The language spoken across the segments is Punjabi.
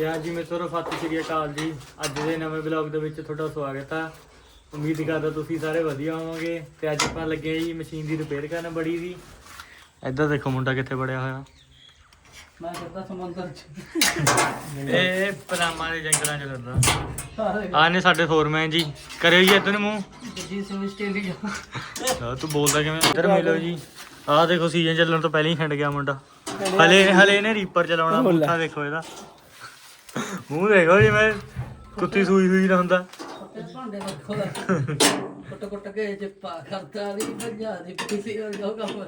ਤੇ ਅੱਜ ਜੀ ਮੇਰੇ ਤੋਂ ਸਤਿ ਸ਼੍ਰੀ ਅਕਾਲ ਜੀ ਅੱਜ ਦੇ ਨਵੇਂ ਵਲੌਗ ਦੇ ਵਿੱਚ ਤੁਹਾਡਾ ਸਵਾਗਤ ਆ। ਉਮੀਦ ਕਰਦਾ ਤੁਸੀਂ ਸਾਰੇ ਵਧੀਆ ਹੋਵੋਗੇ ਤੇ ਅੱਜ ਆਪਾਂ ਲੱਗੇ ਆ ਜੀ ਮਸ਼ੀਨ ਦੀ ਰਿਪੇਅਰ ਕਰਨ ਬੜੀ ਦੀ। ਇੱਧਰ ਦੇਖੋ ਮੁੰਡਾ ਕਿੱਥੇ ਬੜਿਆ ਹੋਇਆ। ਮੈਂ ਕਰਦਾ ਸਮੁੰਦਰ ਚ। ਇਹ ਪਲਾਮਾ ਦੇ ਜੰਗਲਾਂ 'ਚ ਕਰਦਾ ਆਹ ਨੇ ਸਾਡੇ ਫੋਰਮੈਨ ਜੀ। ਕਰਿਓ ਜੀ ਇੱਧਰ ਨੂੰ ਮੂੰਹ। ਜੀ ਸਿੰਘ ਆਸਟ੍ਰੇਲੀਆ। ਆ ਤੂੰ ਬੋਲਦਾ ਕਿਵੇਂ? ਇੱਧਰ ਮਿਲੋ ਜੀ। ਆਹ ਦੇਖੋ ਸੀਜ਼ਨ ਚੱਲਣ ਤੋਂ ਪਹਿਲਾਂ ਹੀ ਖੰਡ ਗਿਆ ਮੁੰਡਾ। ਹਲੇ ਹਲੇ ਇਹਨੇ ਰੀਪਰ ਚਲਾਉਣਾ ਮੁੱਠਾ ਦੇਖੋ ਇਹਦਾ। ਮੂੰਹ ਦੇਖੋ ਜਿਵੇਂ ਕੁੱਤੀ ਸੂਈ ਹੋਈ ਨਾ ਹੁੰਦਾ। ਤੇ ਭਾਂਡੇ ਰੱਖੋ ਕੁੱਟ ਕੁੱਟ ਕੇ ਜੇ ਪਾ ਕਰਦਾ ਦੀ ਭੱਜਾ ਦੀ ਕਿਸੇ ਹੋਰ ਜੋ ਕੰਮ।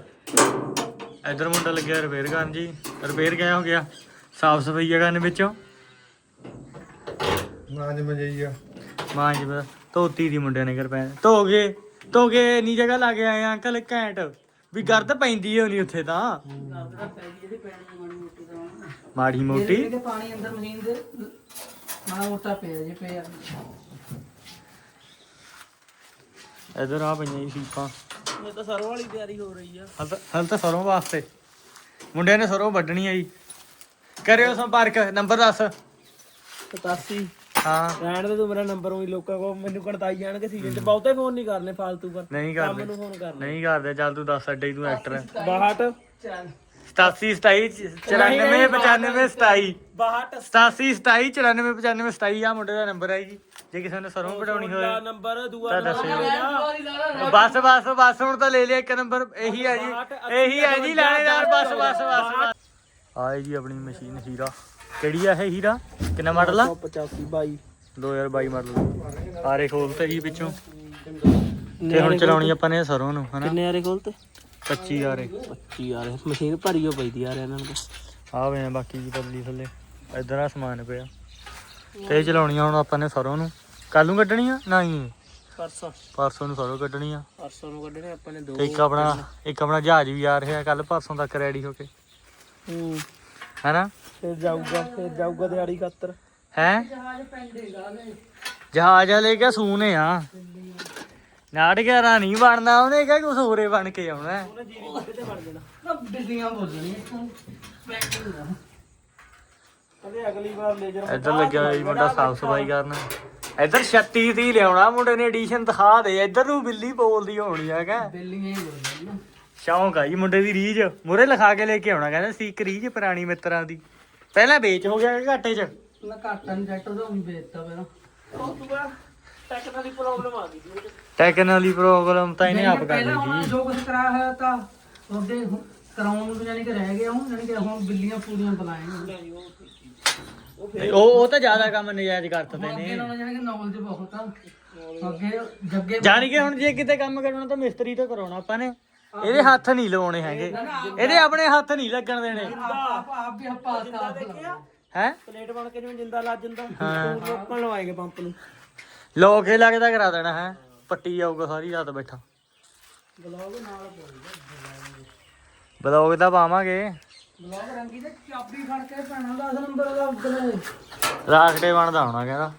ਇੱਧਰ ਮੁੰਡਾ ਲੱਗਿਆ ਰਿਪੇਅਰ ਕਰਨ ਜੀ। ਰਿਪੇਅਰ ਕਿਆ ਹੋ ਗਿਆ? ਸਾਫ਼ ਸਫ਼ਾਈ ਕਰਨ ਵਿੱਚੋਂ? ਨਾਜ ਮਜਈਆ ਮਾਂ ਜੀ ਪਤਾ ਧੋਤੀ ਦੀ ਮੁੰਡਿਆਂ ਨੇ ਕਰ ਪੈ ਧੋ ਗਏ ਧੋ ਕੇ ਨੀ ਜਗ੍ਹਾ ਲਾ ਕੇ ਆਏ ਅੰਕਲ ਘੈਂਟ। ਵੀ ਗਰਦ ਪੈਂਦੀ ਹੋਣੀ ਉੱਥੇ ਤਾਂ। ਕਰਦਾ ਪੈ ਗਈ ਇਹਦੀ ਪੈਣੀ ਮਾੜੀ ਮੋਟੀ ਕਰਾਉਣਾ ਮਾੜੀ ਮੋਟੀ। ਇਹਦੇ ਪਾਣੀ ਅੰਦਰ ਮਸ਼ੀਨ ਦੇ ਮਾੜਾ ਮੋਟਾ ਪਿਆ ਜੀ ਪਿਆ ਇੱਧਰ ਆ ਪਈਆਂ ਜੀ ਸੀਪਾਂ। ਇਹ ਤਾਂ ਸਰੋਂ ਵਾਲੀ ਤਿਆਰੀ ਹੋ ਰਹੀ ਆ। ਹਲ ਤਾਂ ਹਲ ਤਾਂ ਸਰੋਂ ਵਾਸਤੇ। ਮੁੰਡਿਆਂ ਨੇ ਸਰੋਂ ਵੱਢਣੀ ਆ ਜੀ। ਕਰਿਓ ਸੰਪਰਕ ਨੰਬਰ ਦੱਸ। 87 ਹਾਂ। ਰਹਿਣ ਦੇ ਤੂੰ ਮੇਰਾ ਨੰਬਰ ਉਹੀ ਲੋਕਾਂ ਕੋ ਮੈਨੂੰ ਕਣਤਾਈ ਜਾਣਗੇ ਸੀਜ਼ਨ ਚ ਬਹੁਤੇ ਫੋਨ ਨਹੀਂ ਕਰਨੇ ਫਾਲਤੂ ਪਰ। ਨਹੀਂ ਕਰਦੇ। ਮੈਨੂੰ ਫੋਨ ਕਰ ਨਹੀਂ ਕਰਦੇ ਚੱਲ ਤੂੰ ਦੱਸ ਅੱਡੇ ਹੀ ਤੂੰ ਐਕਟਰ 62 87 27 94 95 27 62 87 27 94 95 27 ਆ ਮੁੰਡੇ ਦਾ ਨੰਬਰ ਹੈ ਜੀ। ਜੇ ਕਿਸੇ ਨੇ ਸਰੋਂ ਵਡਾਉਣੀ ਹੋਵੇ ਨੰਬਰ ਦੂਆ ਤਾਂ ਦੱਸਿਓ ਬਸ ਬਸ ਬਸ ਹੁਣ ਤਾਂ ਲੈ ਲਿਆ ਇੱਕ ਨੰਬਰ ਇਹੀ ਹੈ ਜੀ। ਇਹੀ ਹੈ ਜੀ ਲਾਣੇਦਾਰ ਬਸ ਬਸ ਬਸ। ਬਸ ਆਏ ਜੀ ਆਪਣੀ ਮਸ਼ੀਨ ਹੀਰਾ। ਕਿਹੜੀ ਆ ਇਹ ਹੀਰਾ? ਕਿੰਨਾ ਮਾਡਲ ਆ? 85 22 2022 ਮਾਡਲ ਆਰੇ ਖੋਲਤੇ ਜੀ ਪਿੱਛੋਂ। ਤੇ ਹੁਣ ਚਲਾਉਣੀ ਆਪਾਂ ਨੇ ਸਰੋਂ ਨੂੰ ਹਨਾ? ਕਿੰਨੇ ਆਰੇ ਖੋਲਤੇ? 25 ਆਰੇ 25 ਆਰੇ ਮਸ਼ੀਨ ਭਰੀ ਹੋ ਪਈਦੀ ਯਾਰ ਇਹਨਾਂ ਨੂੰ ਆ ਵੇ ਬਾਕੀ ਜੀ ਬਦਲੀ ਥੱਲੇ। ਇਧਰ ਆ ਸਮਾਨ ਪਿਆ। ਤੇ ਇਹ ਚਲਾਉਣੀ ਆ ਹੁਣ ਆਪਾਂ ਨੇ ਸਰੋਂ ਨੂੰ। ਕੱਲ ਨੂੰ ਕੱਢਣੀ ਆ? ਨਹੀਂ। ਪਰਸੋਂ। ਪਰਸੋਂ ਨੂੰ ਸਰੋਂ ਕੱਢਣੀ ਆ। ਪਰਸੋਂ ਨੂੰ ਕੱਢਣੇ ਆਪਾਂ ਨੇ ਦੋ ਤੇ ਇੱਕ ਆਪਣਾ ਇੱਕ ਆਪਣਾ ਜਹਾਜ਼ ਵੀ ਆ ਰਿਹਾ ਕੱਲ ਪਰਸੋਂ ਤੱਕ ਰੈਡੀ ਹੋ ਕੇ। ਹੂੰ। ਹੈਨਾ? ਫਿਰ ਜਾਊਗਾ ਫਿਰ ਜਾਊਗਾ ਦਿਹਾੜੀ ਖਾਤਰ। ਹੈ? ਜਹਾਜ਼ ਪੈਂਡੇਗਾ ਨੇ ਜਹਾਜ਼ ਲੈ ਕੇ ਸੂਨੇ ਆ। ਨਾਟਕਰਾ ਨਹੀਂ ਬਣਨਾ ਉਹਨੇ ਕਿਹਾ ਕੁਝ ਹੋਰੇ ਬਣ ਕੇ ਆਉਣਾ। ਹੈ। ਬਿਜਲੀਆਂ ਬੋਲਣੀਆਂ ਆ ਅਰੇ ਅਗਲੀ ਵਾਰ ਲੇਜ਼ਰ ਇੱਧਰ ਲੱਗਿਆ ਹੋਇਆ ਜੀ ਮੁੰਡਾ ਸਾਫ਼ ਸਫ਼ਾਈ ਕਰਨ। ਇੱਧਰ 36 ਦੀ ਲਿਆਉਣਾ ਮੁੰਡੇ ਨੇ ਐਡੀਸ਼ਨ ਦਿਖਾ ਦੇ। ਇੱਧਰ ਨੂੰ ਬਿੱਲੀ ਬੋਲਦੀ ਹੋਣੀ ਹੈਗਾ ਬਿੱਲੀਆਂ ਹੀ ਬੋਲਣੀਆਂ ਸ਼ੌਂਕ ਆ ਜੀ ਮੁੰਡੇ ਦੀ ਰੀਝ। ਮੁਰੇ ਲਿਖਾ ਕੇ ਲੈ ਕੇ ਆਉਣਾ ਕਹਿੰਦਾ ਸੀ ਇੱਕ ਰੀਝ ਪੁਰਾਣੀ ਮਿੱਤਰਾਂ ਦੀ। ਪਹਿਲਾਂ ਵੇਚ ਹੋ ਗਿਆ ਘਾਟੇ 'ਚ। ਨਾ ਘਾਟਾ ਨਹੀਂ ਜੱਟ ਦਾ ਵੀ ਵੇਚਤਾ ਪਹਿਲਾਂ। ਉਹ ਤੂੰ ਬਾ ਟੈਕਨੀਕਲ ਪ੍ਰੋਬਲਮ ਆ ਗਈ ਸੀ। ਟੈਕਨਾਲੀ ਪ੍ਰੋਬਲਮ ਤਾਂ ਇਹਨੇ ਆਪ ਕਰ ਪਹਿਲਾਂ ਲਈ ਹੁਣ ਜੋ ਕੁਝ ਕਰਾਇਆ ਹੋਇਆ ਤਾਂ ਉਹਦੇ ਹੁਣ ਕਰਾਉਣ ਨੂੰ ਜਾਨੀ ਕਿ ਰਹਿ ਗਿਆ ਹੁਣ ਜਾਨੀ ਕਿ ਹੁਣ ਬਿੱਲੀਆਂ ਪੂਰੀਆਂ ਬੁਲਾਏਂਗੇ ਸੀ। ਉਹ ਉਹ ਤਾਂ ਜ਼ਿਆਦਾ ਕੰਮ ਨਜਾਇਜ਼ ਕਰਤਦੇ ਅੱਗੇ ਨੇ। ਨਾਲੋਂ ਜਾਨੀ ਕਿ ਨੌਲੇਜ ਬਹੁਤ ਆ। ਅੱਗੇ ਜੱਗੇ ਜਾਣ ਕੇ ਹੁਣ ਜੇ ਕਿਤੇ ਕੰਮ ਕਰਨਾ ਤਾਂ ਮਿਸਤਰੀ ਤੋਂ ਕਰਾਉਣਾ ਆਪਾਂ ਨੇ। ਇਹਦੇ ਹੱਥ ਨਹੀਂ ਲਾਉਣੇ ਹੈਗੇ। ਇਹਦੇ ਆਪਣੇ ਹੱਥ ਨਹੀਂ ਲੱਗਣ ਦੇਣੇ। ਆਪ ਆਪ ਵੀ ਆਪਾਂ ਆਪ ਦੇਖਿਆ? ਹੈ? ਪਲੇਟ ਬਣ ਕੇ ਜਿਵੇਂ ਜਿੰਦਾ ਲੱਗ ਜਾਂਦਾ। ਹਾਂ। ਲੋਕਾਂ ਲਵਾਏਗੇ ਪੰਪ ਨੂੰ। ਲੋਕ ਇਹ ਲੱਗਦਾ ਕਰਾ ਦੇਣਾ ਹੈ। ਪੱਟੀ ਜਾਊਗਾ ਸਾਰੀ ਰਾਤ ਬੈਠਾ। ਬਲੌਗ ਨਾਲ ਬਲੌਗ ਤਾਂ ਪਾਵਾਂਗੇ। ਬਲੌਗ ਰੰਗੀ ਤੇ ਚਾਬੀ ਫੜ ਕੇ ਪੈਣਾ 10 ਨੰਬਰ ਦਾ ਰਾਖੜੇ ਬਣਦਾ ਹੋਣਾ ਕਹਿੰਦਾ।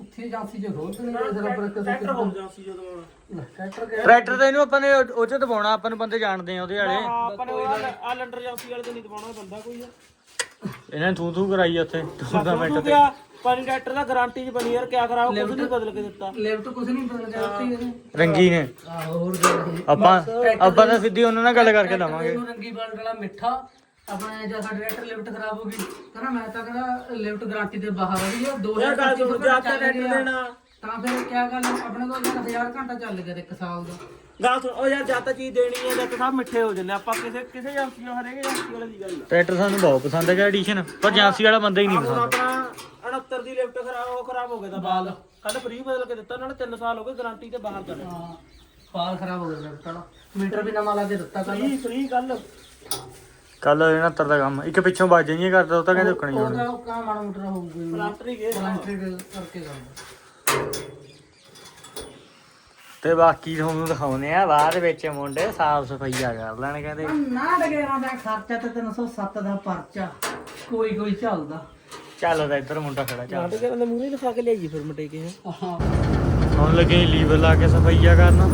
ਉੱਥੇ ਜਾਂਸੀ ਜੇ ਖੋਲ ਤੇ ਨਹੀਂ ਜਰਾ ਬਰਕ ਟਰੈਕਟਰ ਹੋ ਜਾਂਸੀ ਜਦੋਂ ਟਰੈਕਟਰ ਕੇ ਟਰੈਕਟਰ ਤਾਂ ਇਹਨੂੰ ਆਪਾਂ ਨੇ ਉਹ ਚ ਦਬਾਉਣਾ ਆਪਾਂ ਨੂੰ ਬੰਦੇ ਜਾਣਦੇ ਆ ਉਹਦੇ ਵਾਲੇ। ਆਪਾਂ ਨੇ ਆ ਲੰਡਰ ਜਾਂਸੀ ਵਾਲੇ ਤੇ ਨਹੀਂ ਦਵਾਉਣਾ ਬੰਦਾ ਕੋਈ ਆ। ਇਹਨਾਂ ਨੇ ਥੂ ਥੂ ਕਰਾਈ ਉੱਥੇ ਟੂਰਨਾਮੈਂਟ ਤੇ। ਪਰ ਟਰੈਕਟਰ ਦਾ ਗਾਰੰਟੀ ਚ ਬਣੀ ਯਾਰ ਕਿਆ ਕਰਾਓ ਕੁਝ ਨਹੀਂ ਬਦਲ ਕੇ ਦਿੱਤਾ। ਲਿਫਟ ਕੁਝ ਨਹੀਂ ਬਦਲ ਕੇ ਦਿੱਤੀ ਇਹਨੇ। ਰੰਗੀ ਨੇ। ਆਹੋ ਹੋਰ ਗੱਲ ਆਪਾਂ ਆਪਾਂ ਤਾਂ ਸਿੱਧੀ ਉਹਨਾਂ ਨਾਲ ਗੱਲ ਕਰਕੇ ਦਵਾਂਗੇ। ਇਹਨੂੰ ਰੰਗੀ ਬਣ ਵਾਲਾ ਮਿੱਠਾ। ਆਪਣੇ ਜਦ ਸਾਡਾ ਟਰੈਕਟਰ ਲਿਫਟ ਖਰਾਬ ਹੋ ਗਈ। ਕਹਿੰਦਾ ਮੈਂ ਤਾਂ ਕਹਿੰਦਾ ਲਿਫਟ ਗਾਰੰਟੀ ਦੇ ਬਾਹਰ ਆ ਗਈ ਆ। 2025 ਤੋਂ ਜਾਂ ਤਾਂ ਟਰੈਕਟਰ ਦੇਣਾ ਤਾਂ ਫਿਰ ਕਿਆ ਗੱਲ ਆਪਣੇ ਕੋਲ ਜਿਹੜਾ 1000 ਘੰਟਾ ਚੱਲ ਗਿਆ ਤੇ ਇੱਕ ਸਾਲ ਦਾ। ਗੱਲ ਸੁਣ ਉਹ ਯਾਰ ਜਾਂ ਤਾਂ ਚੀਜ਼ ਦੇਣੀ ਹੈ ਜਾਂ ਤਾਂ ਸਭ ਮਿੱਠੇ ਹੋ ਜਾਂਦੇ ਆਪਾਂ ਕਿਸੇ ਕਿਸੇ ਏਜੰਸੀ ਨਾਲ ਹਰੇਕ ਏਜੰਸੀ ਵਾਲੇ ਦੀ ਗੱਲ ਟਰੈਕਟਰ ਸਾਨੂੰ ਬਹੁਤ ਪਸੰਦ ਹੈਗਾ ਐਡੀਸ਼ਨ ਪਰ ਏਜੰਸੀ ਵਾਲਾ ਬੰਦਾ ਹੀ ਨਹੀਂ ਹੁਣ ਪਸੰਦ ਆਪਣਾ 69 ਦੀ ਲਿਫਟ ਖਰਾਬ ਉਹ ਖਰਾਬ ਹੋ ਗਿਆ ਤਾਂ ਬਾਲ ਕੱਲ ਫ੍ਰੀ ਬਦਲ ਕੇ ਦਿੱਤਾ ਉਹਨਾਂ ਨੇ 3 ਸਾਲ ਹੋ ਗਏ ਗਾਰੰਟੀ ਤੇ ਬਾਹਰ ਚੱਲ ਹਾਂ ਬਾਲ ਖਰਾਬ ਹੋ ਗਿਆ ਲਿਫਟ ਵਾਲਾ ਮੀਟਰ ਵੀ ਨਵਾਂ ਲਾ ਕੇ ਦਿੱਤਾ ਕੱਲ ਫ੍ਰੀ ਫ੍ਰੀ ਕੱਲ ਕੱਲ 69 ਦਾ ਕੰਮ ਇੱਕ ਪਿੱਛੋਂ ਬਾਜ ਨਹੀਂ ਕਰਦਾ ਉਹ ਤਾਂ ਕਹਿੰਦੇ ਰੁਕਣੀ ਹੋਣੀ ਉਹਦਾ ਕਾ ਮਾੜਾ ਮੋਟਰ ਹੋਊਗਾ ਪਲਾਂਟਰੀ ਕੇ ਪਲਾਂਟਰੀ ਕਰਕੇ ਕਰਦਾ ਤੇ ਬਾਕੀ ਤੁਹਾਨੂੰ ਦਿਖਾਉਨੇ ਆ ਬਾਅਦ ਵਿੱਚ ਮੁੰਡੇ ਸਾਫ਼ ਸਫਾਈਆ ਕਰ ਲੈਣ ਕਹਿੰਦੇ। ਨਾ ਡਗੇਰਾਂ ਦਾ ਖਰਚਾ ਤੇ 307 ਦਾ ਪਰਚਾ। ਕੋਈ ਕੋਈ ਚੱਲਦਾ। ਚੱਲ ਇੱਧਰ ਮੁੰਡਾ ਖੜਾ ਚੱਲ ਡਗੇਰਾਂ ਦਾ ਮੂਹਰੇ ਲਿਖਾ ਕੇ ਲਿਆਈ ਫਿਰ ਮਟੇ ਕੇ ਹਾਂ ਹੁਣ ਲੱਗੇ ਲੀਵਰ ਲਾ ਕੇ ਸਫਾਈਆ ਕਰਨਾ।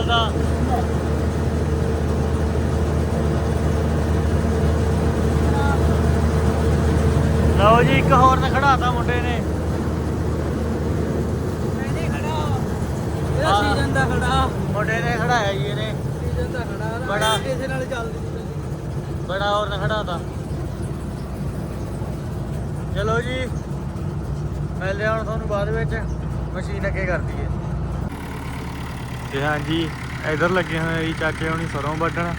ਦੱਸਦਾ ਲਓ ਜੀ ਇੱਕ ਹੋਰ ਤਾਂ ਖੜਾਤਾ ਮੁੰਡੇ ਨੇ। ਨਹੀਂ ਖੜਾ। ਇਹਦਾ ਖੜਾ। ਮੁੰਡੇ ਨੇ ਖੜਾਇਆ ਜੀ ਇਹਨੇ। ਸੀਜ਼ਨ ਦਾ ਖੜਾ। ਬੜਾ। ਚਲੋ ਜੀ ਮਿਲਦੇ ਹੁਣ ਤੁਹਾਨੂੰ ਬਾਅਦ ਵਿੱਚ। ਮਸ਼ੀਨ ਅੱਗੇ ਕਰਦੀ ਹੈ। ਤੇ ਹਾਂਜੀ, ਇਧਰ ਲੱਗੇ ਹੋਏ ਜੀ, ਚਾਚੇ ਹੁਣੀ ਸਰੋਂ ਵੱਢਣ।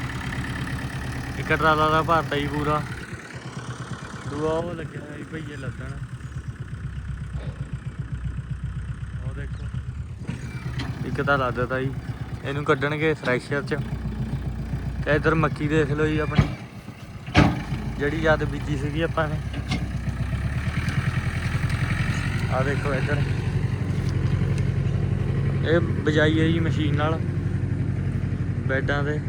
ਇੱਕ ਟਰਾਲਾ ਦਾ ਭਰਤਾ ਹੀ ਪੂਰਾ। ਦੂਆ ਉਹ ਲੱਗਿਆ ਹੋਇਆ ਜੀ, ਭਈਏ ਲੱਦਣ। ਉਹ ਦੇਖੋ। ਇੱਕ ਤਾਂ ਲੱਦਦਾ ਜੀ। ਇਹਨੂੰ ਕੱਢਣਗੇ ਥ੍ਰੈਸ਼ਰ ਚ। ਤੇ ਇਧਰ ਮੱਕੀ ਦੇਖ ਲਓ ਜੀ ਆਪਣੀ। ਜਿਹੜੀ ਜਦ ਬੀਜੀ ਸੀਗੀ ਆਪਾਂ ਨੇ। ਆ ਦੇਖੋ ਇੱਧਰ। ਬਜਾਈ ਹੈ ਜੀ ਮਸ਼ੀਨ ਨਾਲ। ਬੈਡਾਂ ਤੇ।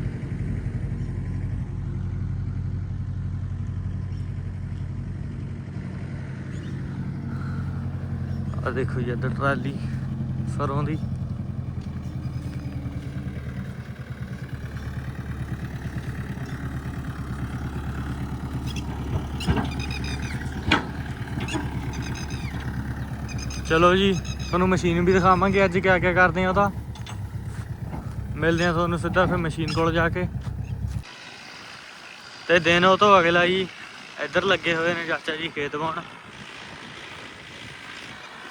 ਆ ਦੇਖੋ ਜੀ ਇੱਧਰ ਟਰਾਲੀ ਸਰੋਂ ਦੀ। ਚਲੋ ਜੀ। ਤੁਹਾਨੂੰ ਮਸ਼ੀਨ ਵੀ ਦਿਖਾਵਾਂਗੇ ਅੱਜ ਕਿਆ ਕਿਆ ਕਰਦੇ ਆ ਉਹਦਾ ਮਿਲਦੇ ਆ ਤੁਹਾਨੂੰ ਸਿੱਧਾ ਫਿਰ ਮਸ਼ੀਨ ਕੋਲ ਜਾ ਕੇ। ਤੇ ਦਿਨ ਉਹ ਤੋਂ ਅਗਲਾ ਜੀ ਇੱਧਰ ਲੱਗੇ ਹੋਏ ਨੇ ਚਾਚਾ ਜੀ ਖੇਤ ਬਾਉਣ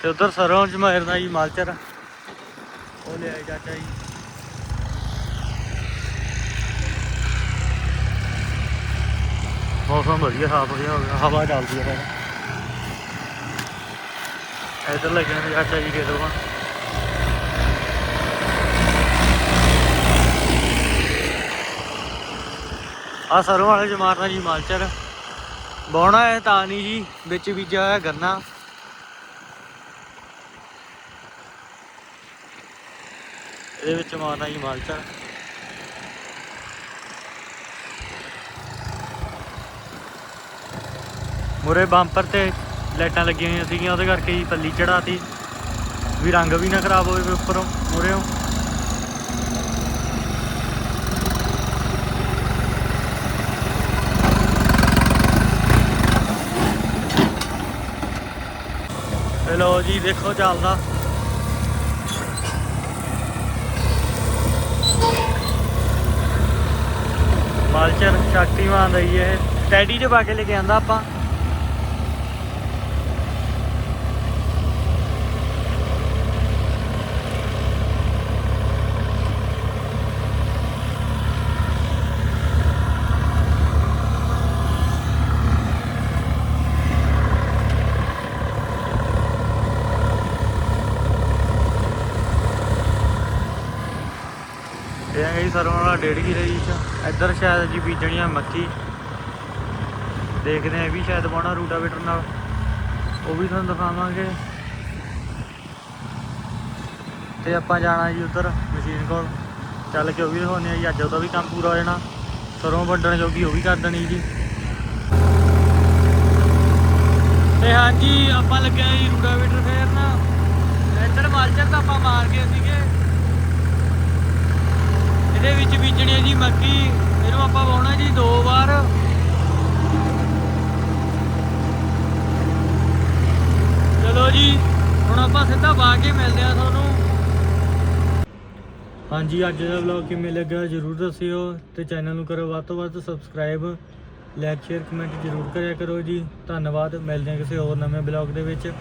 ਤੇ ਉਧਰ ਸਰੋਂ ਚ ਦਾ ਜੀ ਮਾਲਚਰ। ਉਹ ਲਿਆਏ ਚਾਚਾ ਜੀ। ਮੌਸਮ ਵਧੀਆ ਸਾਫ਼ ਵਧੀਆ ਹੋ ਗਿਆ, ਹਵਾ ਚੱਲਦੀ ਹੈ ਫਿਰ। ਇੱਧਰ ਲੱਗੇ ਨੇ, ਚਾਚਾ ਜੀ ਖੇਤ ਬਾਉਣ ਆ। ਸਰੋਂ ਵਾਲੇ ਚ ਮਾਰਨਾ ਜੀ ਮਾਲਚਰ। ਬਾਉਣਾ ਹੈ ਤਾਂ ਨਹੀਂ ਜੀ, ਵਿੱਚ ਬੀਜਿਆ ਹੋਇਆ ਗੰਨਾ। ਇਹਦੇ ਵਿੱਚ ਮਾਰਨਾ ਜੀ ਮਾਲਚਰ। ਮੁਰੇ ਬੰਪਰ ਤੇ ਲਾਈਟਾਂ ਲੱਗੀਆਂ ਹੋਈਆਂ ਸੀਗੀਆਂ, ਉਹਦੇ ਕਰਕੇ ਜੀ ਪੱਲੀ ਚੜਾਤੀ ਵੀ ਰੰਗ ਵੀ ਨਾ ਖਰਾਬ ਹੋਵੇ ਉੱਪਰੋਂ ਮੁਰਿਓਂ ਤੇ ਲਓ ਜੀ, ਦੇਖੋ ਚੱਲਦਾ। ਮਾਲਚਰ, ਸ਼ਕਤੀਮਾਨ ਦਾ ਹੀ ਇਹ। ਟੈਡੀ ਚ ਪਾ ਕੇ ਲੈ ਕੇ ਆਂਦਾ ਆਪਾਂ। ਇਹ ਹੈ ਜੀ ਸਰੋਂ ਵਾਲਾ ਡੇਢ ਕਿਲੇ ਜੀ ਇੱਧਰ ਸ਼ਾਇਦ ਜੀ ਬੀਜਣੀ ਆ ਮੱਕੀ। ਦੇਖਦੇ ਆ, ਇਹ ਵੀ ਸ਼ਾਇਦ ਪਾਉਣਾ ਰੂਟਾਵੇਟਰ ਨਾਲ। ਉਹ ਵੀ ਤੁਹਾਨੂੰ ਦਿਖਾਵਾਂਗੇ। ਤੇ ਆਪਾਂ ਜਾਣਾ ਜੀ ਉੱਧਰ ਮਸ਼ੀਨ ਕੋਲ। ਚੱਲ ਕੇ ਉਹ ਵੀ ਦਿਖਾਉਂਦੇ ਆ ਜੀ, ਅੱਜ ਉਹਦਾ ਵੀ ਕੰਮ ਪੂਰਾ ਹੋ ਜਾਣਾ। ਸਰੋਂ ਵੱਢਣ ਜੋਗੀ ਉਹ ਵੀ ਕਰ ਦੇਣੀ ਜੀ। ਤੇ ਹਾਂਜੀ, ਆਪਾਂ ਲੱਗਿਆ ਜੀ ਰੂਟਾਵੇਟਰ ਫੇਰ ਨਾ ਇੱਧਰ ਮਾਲਚਰ ਤਾਂ ਆਪਾਂ ਮਾਰ ਗਏ ਸੀਗੇ। ਇਹਦੇ ਵਿੱਚ ਬੀਜਣੀ ਹੈ ਜੀ ਮੱਕੀ, ਇਹਨੂੰ ਆਪਾਂ ਪਾਉਣਾ ਜੀ ਦੋ ਵਾਰ। ਚਲੋ ਜੀ, ਹੁਣ ਆਪਾਂ ਸਿੱਧਾ ਵਾ ਕੇ ਮਿਲਦੇ ਆ ਤੁਹਾਨੂੰ। ਹਾਂਜੀ, ਅੱਜ ਦਾ ਵਲੌਗ ਕਿਵੇਂ ਲੱਗਾ ਜਰੂਰ ਦੱਸਿਓ ਤੇ ਚੈਨਲ ਨੂੰ ਕਰੋ ਵੱਧ ਤੋਂ ਵੱਧ ਸਬਸਕ੍ਰਾਈਬ ਲਾਈਕ ਸ਼ੇਅਰ ਕਮੈਂਟ ਜਰੂਰ ਕਰਿਆ ਕਰੋ ਜੀ। ਧੰਨਵਾਦ, ਮਿਲਦੇ ਹਾਂ ਕਿਸੇ ਹੋਰ ਨਵੇਂ ਵਲੌਗ ਦੇ ਵਿੱਚ।